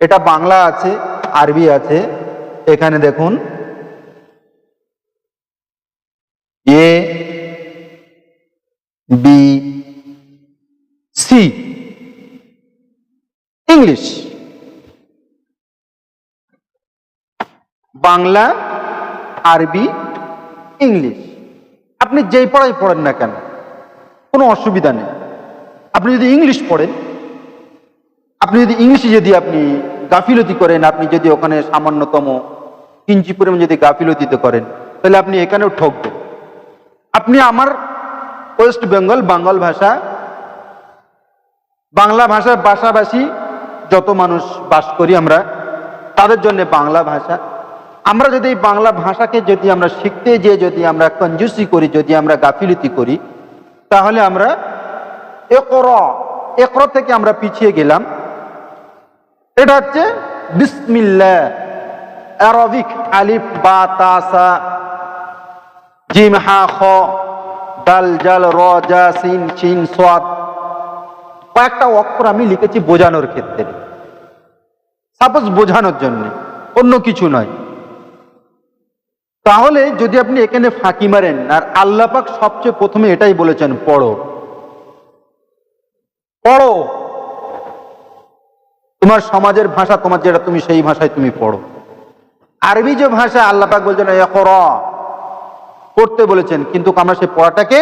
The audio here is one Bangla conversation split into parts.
এটা বাংলা আছে, আরবি আছে। এখানে দেখুন। A, B, C. English. Bangla, Arabi, English. আপনি যেই পড়াই পড়েন না কেন, কোনো অসুবিধা নেই। আপনি যদি ইংলিশ পড়েন আপনি যদি ইংলিশে যদি আপনি গাফিলতি করেন, আপনি যদি ওখানে সামান্যতম কিঞ্চি পরিমাণ যদি গাফিলতিতে করেন, তাহলে আপনি এখানেও ঠকবেন। আপনি আমার ওয়েস্ট বেঙ্গল বাঙ্গল ভাষা, বাংলা ভাষার ভাষাভাষী যত মানুষ বাস করি আমরা, তাদের জন্য বাংলা ভাষা। আমরা যদি এই বাংলা ভাষাকে যদি আমরা শিখতে যেয়ে যদি আমরা কঞ্জুসি করি, যদি আমরা গাফিলতি করি, তাহলে আমরা একর একর থেকে আমরা পিছিয়ে গেলাম। এটা হচ্ছে বিসমিল্লা। অ্যারবিক আলিফ বা তাসা জিম, হা, খ ডাল জাল, র, জা, সিন, চিন, সোয়াদ। কয়েকটা অক্ষর আমি লিখেছি বোঝানোর ক্ষেত্রে। সাপোজ বোঝানোর জন্য, অন্য কিছু নয়। তাহলে যদি আপনি এখানে ফাঁকি মারেন, আর আল্লাপাক সবচেয়ে প্রথমে এটাই বলেছেন, পড়ো। পড়ো। তোমার সমাজের ভাষা, তোমার যেটা তুমি সেই ভাষায় তুমি পড়ো। আরবি যে ভাষা আল্লাপাক বলছেন পড়তে বলেছেন, কিন্তু আমরা সেই পড়াটাকে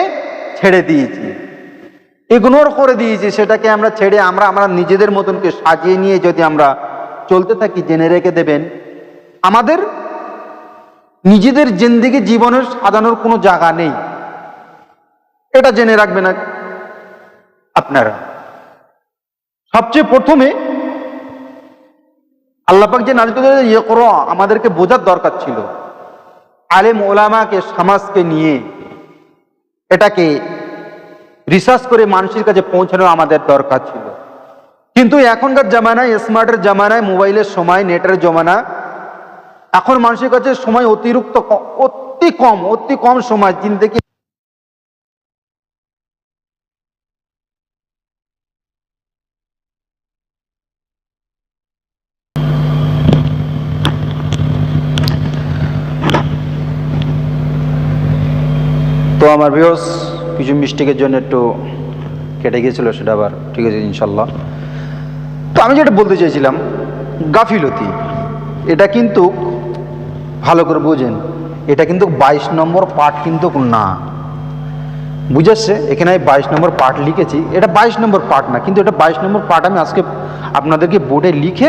ছেড়ে দিয়েছি। ইগনোর করে দিয়েছি, সেটাকে আমরা ছেড়ে, আমরা আমরা নিজেদের মতনকে সাজিয়ে নিয়ে যদি আমরা চলতে থাকি, জেনে রেখে দেবেন, আমাদের নিজেদের জিন্দিগি জীবনের সাজানোর কোনো জায়গা নেই। এটা জেনে রাখবেন আপনারা। সবচেয়ে প্রথমে আল্লাপাক যে নাজিত ইয়ে করো, আমাদেরকে বোঝার দরকার ছিল। আলেম ওলামাকে, সমাজকে নিয়ে এটাকে রিসার্চ করে মানুষের কাছে পৌঁছানো আমাদের দরকার ছিল। কিন্তু এখনকার জামানায় স্মার্টের জামানায়, মোবাইলের সময়, নেটের জমানা, এখন মানুষের কাছে সময় অতিরিক্ত অতি কম অতি কম সময় জিন্দগি তো আমার ভিউস কিছু মিস্টেকের জন্য একটু কেটে গিয়েছিল, সেটা আবার ঠিক আছে ইনশাল্লাহ তো আমি যেটা বলতে চাইছিলাম, গাফিলতি। এটা কিন্তু ভালো করে বোঝেন, এটা কিন্তু বাইশ নম্বর পার্ট কিন্তু না। বুঝাচ্ছে এখানে আমি বাইশ নম্বর পার্ট লিখেছি। এটা বাইশ নম্বর পার্ট না, কিন্তু এটা বাইশ নম্বর পার্ট আমি আজকে আপনাদেরকে বোর্ডে লিখে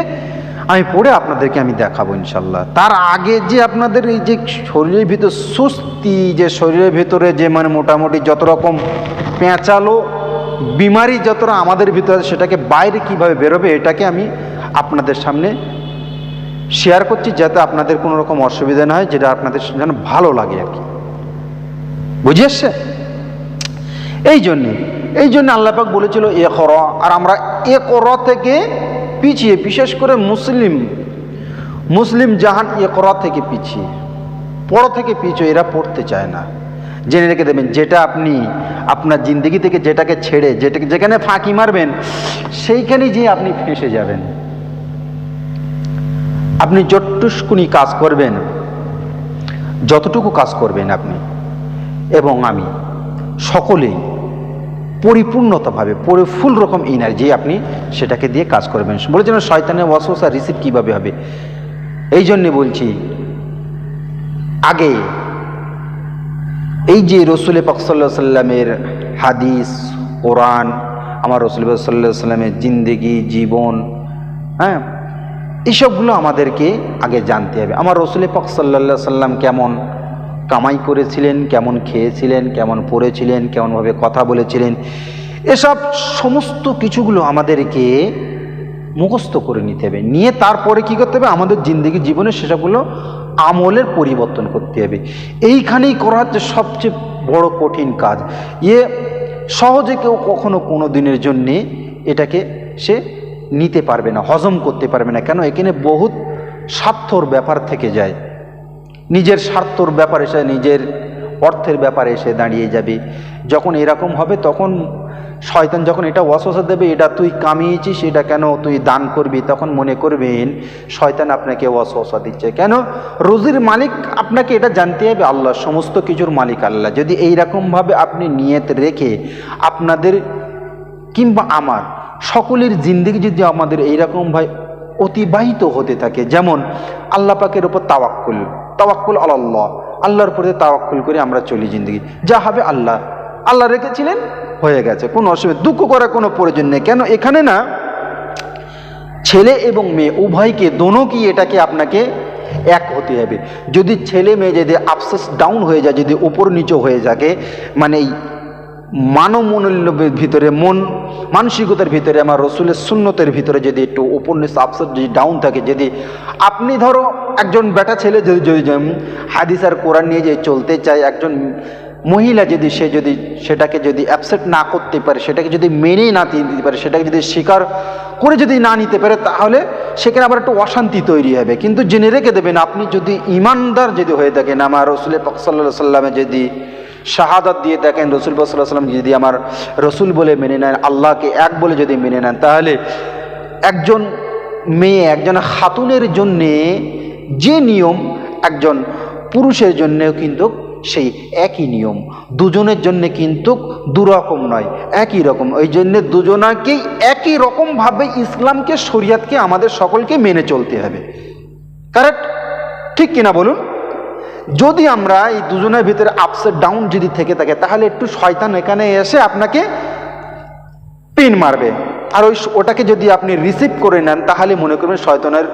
আমি পড়ে আপনাদেরকে আমি দেখাবো ইনশাল্লাহ। তার আগে যে আপনাদের এই যে শরীরের ভিতর সুস্থি যে শরীরের ভিতরে যে মানে মোটামুটি যত রকম পেঁচালো বিমারি যতটা আমাদের ভিতরে সেটাকে বাইরে কীভাবে বেরোবে, এটাকে আমি আপনাদের সামনে শেয়ার করছি যাতে আপনাদের কোনো রকম অসুবিধা না হয়, যেটা আপনাদের যেন ভালো লাগে আর কি। বুঝে এসছে এই জন্যে, এই জন্য আল্লাপাক বলেছিল, এ কর আর আমরা এ কর থেকে পিছিয়ে, বিশেষ করে মুসলিম মুসলিম জাহান এ কর থেকে পিছিয়ে, পড়ো থেকে পিছিয়ে এরা পড়তে চায় না। জেনে রেখে দেবেন, যেটা আপনি আপনার জিন্দগি থেকে যেটাকে ছেড়ে, যেটাকে যেখানে ফাঁকি মারবেন সেইখানে যে আপনি ফেঁসে যাবেন। আপনি যটুসকুনি কাজ করবেন, যতটুকু কাজ করবেন আপনি এবং আমি সকলেই পরিপূর্ণতাভাবে, পরি ফুল রকম এনার্জি আপনি সেটাকে দিয়ে কাজ করবেন। বলেছেন শয়তানের ওয়াসওয়াসা রিসিভ কীভাবে হবে? এই জন্যে বলছি, আগে এই যে রসুল পাক সাল্লাহ সাল্লামের হাদিস, কোরআন, আমার রসুল সাল্লাহ সাল্লামের জিন্দেগি, জীবন হ্যাঁ এইসবগুলো আমাদেরকে আগে জানতে হবে। আমার রসুল পাক সাল্লাম কেমন? কামাই করেছিলেন, কেমন খেয়েছিলেন, কেমন পড়েছিলেন, কেমনভাবে কথা বলেছিলেন, এসব সমস্ত কিছুগুলো আমাদেরকে মুখস্থ করে নিতে হবে। নিয়ে তারপরে কি করতে হবে? আমাদের জিন্দগি জীবনে সেসবগুলো আমলের পরিবর্তন করতে হবে। এইখানেই করা হচ্ছে সবচেয়ে বড় কঠিন কাজ। ইয়ে সহজে কেউ কখনো কোনো দিনের জন্যে এটাকে সে নিতে পারবে না, হজম করতে পারবে না। কেন? এখানে বহুত স্বার্থর ব্যাপার থেকে যায়। নিজের স্বার্থর ব্যাপারে এসে নিজের অর্থের ব্যাপারে এসে দাঁড়িয়ে যাবে। যখন এরকম হবে, তখন শয়তান যখন এটা ওয়াসওয়াসা দেবে, এটা তুই কামিয়েছিস, এটা কেন তুই দান করবি? তখন মনে করবেন, শয়তান আপনাকে ওয়াসওয়াসা দিচ্ছে। কেন? রুজির মালিক আপনাকে এটা জানতে হবে, আল্লাহ সমস্ত কিছুর মালিক আল্লাহ। যদি এই রকমভাবে আপনি নিয়ত রেখে আপনাদের কিংবা আমার সকলের জিন্দিগি যদি আমাদের এইরকমভাবে অতিবাহিত হতে থাকে, যেমন আল্লাহ পাকের ওপর তাওয়াক্কুল তাওয়াক্কুল আল্লাহ আল্লাহর প্রতি তাওয়াক্কুল করে আমরা চলি জিন্দগি। যা হবে আল্লাহ। আল্লাহ রেখেছিলেন, হয়ে গেছে। কোনো অসুবিধা দুঃখ করার কোনো প্রয়োজন নেই। কেন? এখানে না, ছেলে এবং মেয়ে, উভয়কে দোনো কি এটাকে আপনাকে এক হতে হবে। যদি ছেলে মেয়ে যদি আফসোস ডাউন হয়ে যায়, যদি উপর নিচু হয়ে থাকে মানে এই মানব মনোল্যের ভিতরে, মন, মানসিকতার ভিতরে, আমার রসুলের শূন্যতের ভিতরে যদি একটু নিচু আপসেট যদি ডাউন থাকে, যদি আপনি ধরো একজন বেটা ছেলে যদি যদি হাদিস আর কোরআন নিয়ে যে চলতে চায়, একজন মহিলা যদি সে যদি সেটাকে যদি অ্যাপসেট না করতে পারে, সেটাকে যদি মেনে না দিতে পারে, সেটাকে যদি স্বীকার করে যদি না নিতে পারে, তাহলে সেখানে আবার একটু অশান্তি তৈরি হবে। কিন্তু জেনে রেখে দেবেন, আপনি যদি ইমানদার যদি হয়ে থাকেন, আমার রসুলের পাক সাল্লাহ সাল্লামে যদি শাহাদাত দিয়ে দেখেন রসুল সাল্লাম যদি আমার রসুল বলে মেনে নেন, আল্লাহকে এক বলে যদি মেনে নেন, তাহলে একজন মেয়ে, একজন খাতুনের জন্যে যে নিয়ম, একজন পুরুষের জন্যেও কিন্তু সেই একই নিয়ম। দুজনের জন্য কিন্তু দুরকম নয়, একই রকম। ওই জন্যে দুজনাকেই একই রকমভাবে ইসলামকে, শরিয়াতকে, আমাদের সকলকে মেনে চলতে হবে। কারেক্ট ঠিক কিনা বলুন? যদি আমরা এই দুজনের ভিতরে আপসেট ডাউন যদি থেকে থাকে, তাহলে একটু শয়তান এখানে এসে আপনাকে পিন মারবে। আর ওই ওটাকে যদি আপনি রিসিভ করে নেন, তাহলে মনে করবেন শয়তানের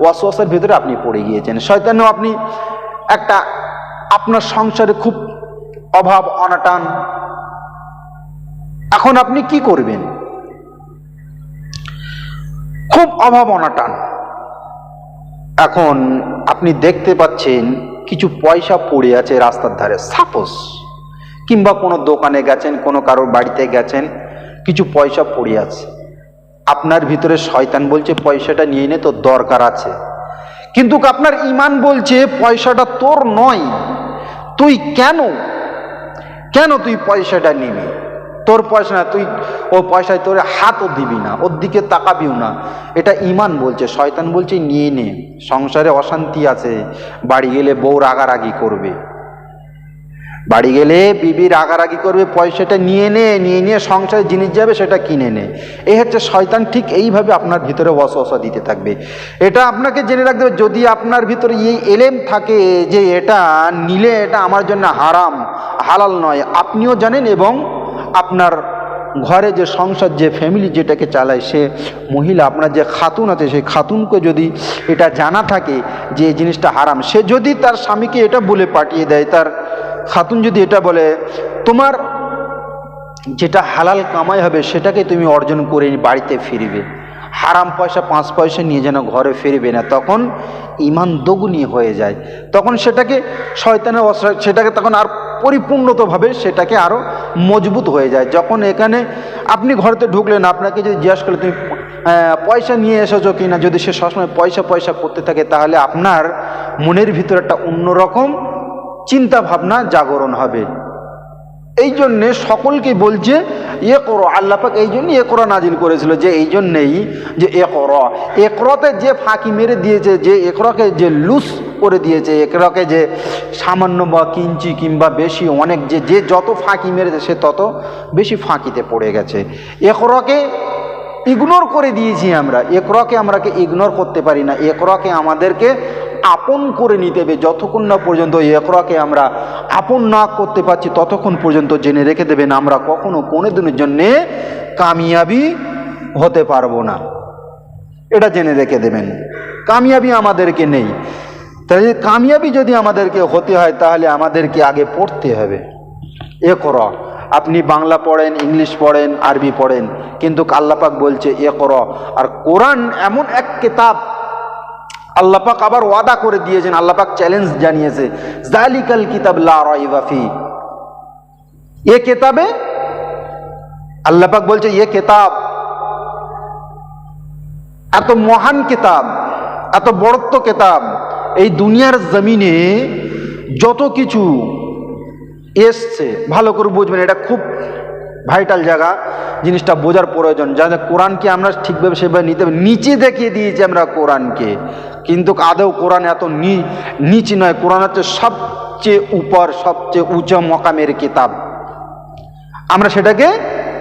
ওয়াসওয়াসের ভিতরে আপনি পড়ে গিয়েছেন। শয়তানও আপনি একটা আপনার সংসারে খুব অভাব, অনাটান। এখন আপনি কি করবেন? খুব অভাব, অনাটান। এখন আপনি দেখতে পাচ্ছেন কিছু পয়সা পড়ে আছে রাস্তার ধারে সাপোজ কিংবা কোনো দোকানে গেছেন, কোনো কারোর বাড়িতে গেছেন, কিছু পয়সা পড়ে আছে। আপনার ভিতরে শয়তান বলছে, পয়সাটা নিয়ে নে, তোর দরকার আছে। কিন্তু আপনার ইমান বলছে, পয়সাটা তোর নয়, তুই কেন? কেন তুই পয়সাটা নিবি? তোর পয়সা না, তুই ও পয়সায় তোর হাতও দিবি না, ওর দিকে তাকাবিও না। এটা ইমান বলছে, শয়তান বলছে, নিয়ে নে। সংসারে অশান্তি আছে, বাড়ি গেলে বউ রাগারাগি করবে। বাড়ি গেলে বিবি রাগারাগি করবে, পয়সাটা নিয়ে নে, নিয়ে নিয়ে সংসারে জিনিস যাবে, সেটা কিনে নে। এই হচ্ছে শয়তান ঠিক এইভাবে আপনার ভিতরে অসহসা দিতে থাকবে। এটা আপনাকে জেনে রাখতে হবে, যদি আপনার ভিতরে এই এলেম থাকে যে এটা নিলে এটা আমার জন্য হারাম, হালাল নয়। আপনিও জানেন এবং আপনার ঘরে যে সংসার, যে ফ্যামিলি যেটাকে চালায় সে মহিলা, আপনার যে খাতুন আছে, সেই খাতুনকে যদি এটা জানা থাকে যে এই জিনিসটা হারাম, সে যদি তার স্বামীকে এটা বলে পাঠিয়ে দেয়, তার খাতুন যদি এটা বলে, তোমার যেটা হালাল কামাই হবে, সেটাকে তুমি অর্জন করে বাড়িতে ফিরবে। হারাম পয়সা, পাঁচ পয়সা নিয়ে যেন ঘরে ফিরবে না। তখন ইমান দগুনি হয়ে যায়। তখন সেটাকে শয়তানের অস- সেটাকে তখন আর পরিপূর্ণতভাবে সেটাকে আরও মজবুত হয়ে যায়। যখন এখানে আপনি ঘরেতে ঢুকলেন, আপনাকে যদি জিজ্ঞাসা করলে তুমি পয়সা নিয়ে এসেছ কি না যদি সে সবসময় পয়সা পয়সা করতে থাকে, তাহলে আপনার মনের ভিতরে একটা অন্যরকম চিন্তা ভাবনা জাগরণ হবে। এই জন্যে সকলকে বলছে, এ করো আল্লাপাক এই জন্য এ করো নাজিল করেছিল যে এই জন্যেই যে এ করো। একরতে যে ফাঁকি মেরে দিয়েছে, যে একরকে যে লুস করে দিয়েছে একরকে যে সামান্য বা কিঞ্চি কিংবা বেশি অনেক যে যে যত ফাঁকি মেরেছে সে তত বেশি ফাঁকিতে পড়ে গেছে। একরকে ইগনোর করে দিয়েছি আমরা। একরকে আমরাকে ইগনোর করতে পারি না। একরকে আমাদেরকে আপন করে নিতে হবে। যতক্ষণ না পর্যন্ত একরকে আমরা আপন না করতে পারছি, ততক্ষণ পর্যন্ত জেনে রেখে দেবেন আমরা কখনো কোনো দিনের জন্যে কামিয়াবি হতে পারব না। এটা জেনে রেখে দেবেন। কামিয়াবি আমাদেরকে নেই। তাহলে কামিয়াবি যদি আমাদেরকে হতে হয়, তাহলে আমাদেরকে আগে পড়তে হবে। এ কর, আপনি বাংলা পড়েন, ইংলিশ পড়েন, আরবি পড়েন, কিন্তু আল্লাপাক বলছে, এ কর, আর কোরআন এমন এক কেতাব, আল্লাপাক আবার ওয়াদা করে দিয়েছেন, আল্লাপাক চ্যালেঞ্জ জানিয়েছে জালিকাল কিতাব লা রাইবা ফি। এ কেতাবে? আল্লাপাক বলছে, এ কেতাব, এত মহান কেতাব, এত বড়ত্ব কেতাব এই দুনিয়ার জমিনে যত কিছু এসছে, ভালো করে বুঝবেন, এটা খুব ভাইটাল জায়গা, জিনিসটা বোঝার প্রয়োজন। যাতে কোরআনকে আমরা ঠিকভাবে সেভাবে নিতে নিচে দেখিয়ে দিয়েছি আমরা কোরআনকে। কিন্তু আদৌ কোরআন এত নিচে নয়, কোরআন হচ্ছে সবচেয়ে উপর, সবচেয়ে উঁচু মকামের কিতাব। আমরা সেটাকে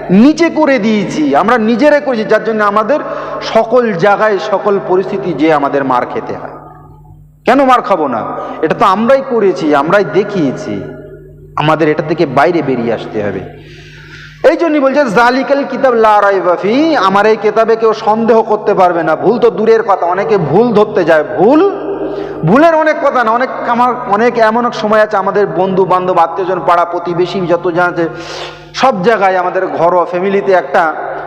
নিচে করে দিয়েছি, আমরা নিজেরাই করেছি, যার জন্য আমাদের সকল জায়গায়, সকল পরিস্থিতি যে আমাদের মার খেতে হয়। কেন মার খাব না? এটা তো আমরাই করেছি, আমরাই দেখিয়েছি। আমাদের এটা থেকে বাইরে বেরিয়ে আসতে হবে। এই জন্যই বলছে, জালিকাল কিতাব বাফি আমার এই কিতাবে কেউ সন্দেহ করতে পারবে না। ভুল তো দূরের কথা, অনেকে ভুল ধরতে যায়। ভুল? ভুলের অনেক কথা না, অনেক আমার, অনেক এমন এক সময় আছে, আমাদের বন্ধু বান্ধব আত্মীয়জন পাড়া প্রতিবেশী যত জানাতে সব জায়গায় আমাদের ঘরোয়া ফ্যামিলিতে একটা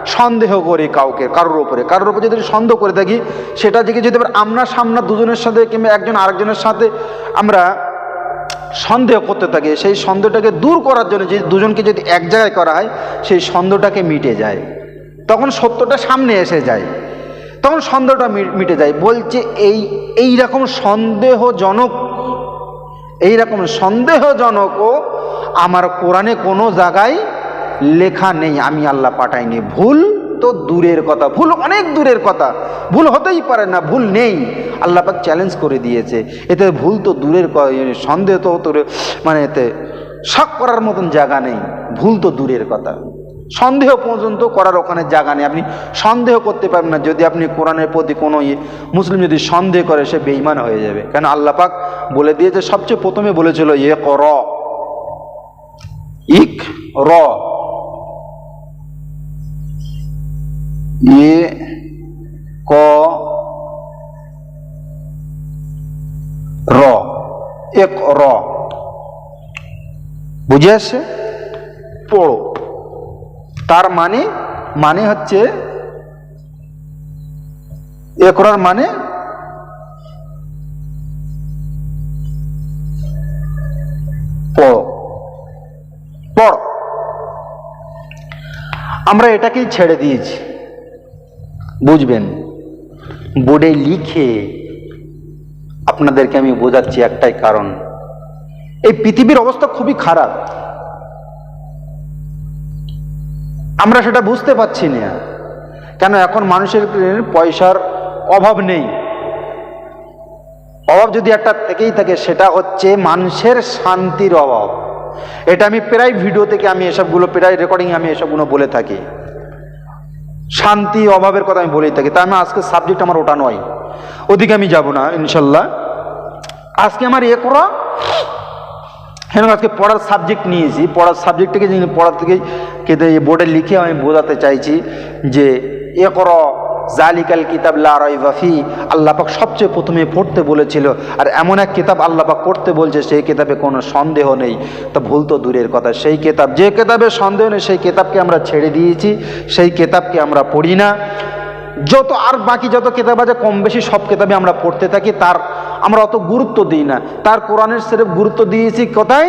সন্দেহ করি কাউকে, কারোর উপরে। কারোর উপরে যদি সন্দেহ করে থাকি, সেটা থেকে যদি আমরা সামনা দুজনের সাথে কিংবা একজন আরেকজনের সাথে আমরা সন্দেহ করতে থাকি, সেই সন্দেহটাকে দূর করার জন্য যে দুজনকে যদি এক জায়গায় করা হয়, সেই সন্দেহটাকে মিটে যায়। তখন সত্যটা সামনে এসে যায়। তখন সন্দেহটা মিটে যায়। বলছে এই এই রকম সন্দেহজনক, এই রকম সন্দেহজনকও আমার কোরআনে কোনো জায়গায় লেখা নেই, আমি আল্লাহ পাঠাইনি। ভুল তো দূরের কথা, ভুল অনেক দূরের কথা। ভুল হতেই পারে না, ভুল নেই। আল্লাহ পাক চ্যালেঞ্জ করে দিয়েছে। এতে ভুল তো দূরের সন্দেহ তো দূরে মানে এতে শক করার মতন জায়গা নেই। ভুল তো দূরের কথা। সন্দেহ পর্যন্ত করার ওখানে জায়গা নেই। আপনি সন্দেহ করতে পারবেন না। যদি আপনি কোরআনের প্রতি কোনো ইয়ে মুসলিম যদি সন্দেহ করে, সে বেইমান হয়ে যাবে। কেন আল্লাহ পাক বলে দিয়েছে, সবচেয়ে প্রথমে বলেছিল ইয়ে কর ইক র ইয়ে ক র, এক র। বুঝে আসছে? পড়ো। তার মানে মানে হচ্ছে এ করার মানে পড়ো। পড়ো। আমরা এটাকেই ছেড়ে দিয়েছি। বুঝবেন, বোর্ডে লিখে আপনাদেরকে আমি বোঝাচ্ছি একটাই কারণ। এই পৃথিবীর অবস্থা খুবই খারাপ। আমরা সেটা বুঝতে পারছি না। কেন এখন মানুষের পয়সার অভাব নেই। অভাব যদি একটা থেকেই থাকে, সেটা হচ্ছে মানুষের শান্তির অভাব। এটা আমি প্রায় ভিডিও থেকে আমি এসবগুলো, প্রায় রেকর্ডিং আমি এসবগুলো বলে থাকি। শান্তি অভাবের কথা আমি বলেই থাকি। তা না, আজকে সাবজেক্ট আমার ওটা নয়। ওদিকে আমি যাব না, ইনশাল্লাহ। আজকে আমার এ করা। হ্যাঁ আজকে পড়ার সাবজেক্ট নিয়েছি। পড়ার সাবজেক্টটাকে পড়ার থেকে কেটে বোর্ডে লিখে আমি বোঝাতে চাইছি যে এ কর জালিকাল কিতাব লা রাইবাফি আল্লাপাক সবচেয়ে প্রথমে পড়তে বলেছিল, আর এমন এক কিতাব আল্লাপাক পড়তে বলছে, সেই কিতাবে কোনো সন্দেহ নেই। তা ভুল তো দূরের কথা, সেই কিতাব, যে কিতাবে সন্দেহ নেই, সেই কিতাবকে আমরা ছেড়ে দিয়েছি, সেই কিতাবকে আমরা পড়ি না। যত আর বাকি যত কিতাব আছে, কম বেশি সব কিতাবে আমরা পড়তে থাকি, তার আমরা অত গুরুত্ব দিই না। তার কোরআনের সেরেফ গুরুত্ব দিয়েছি কোথায়?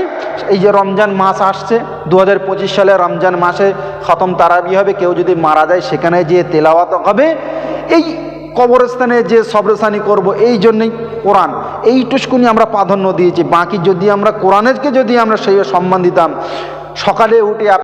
এই যে রমজান মাস আসছে দু হাজার পঁচিশ সালে রমজান মাসে খতম তারাবি হবে, কেউ যদি মারা যায় সেখানে যে তেলাওয়াত হবে। এই কবরস্থানে যে সবরসানি করব, এই জন্যই কোরআন। এইটুকুনি আমরা প্রাধান্য দিয়েছি। বাকি যদি আমরা কোরআনেরকে যদি আমরা সেই সম্মান দিতাম, সকালে উঠে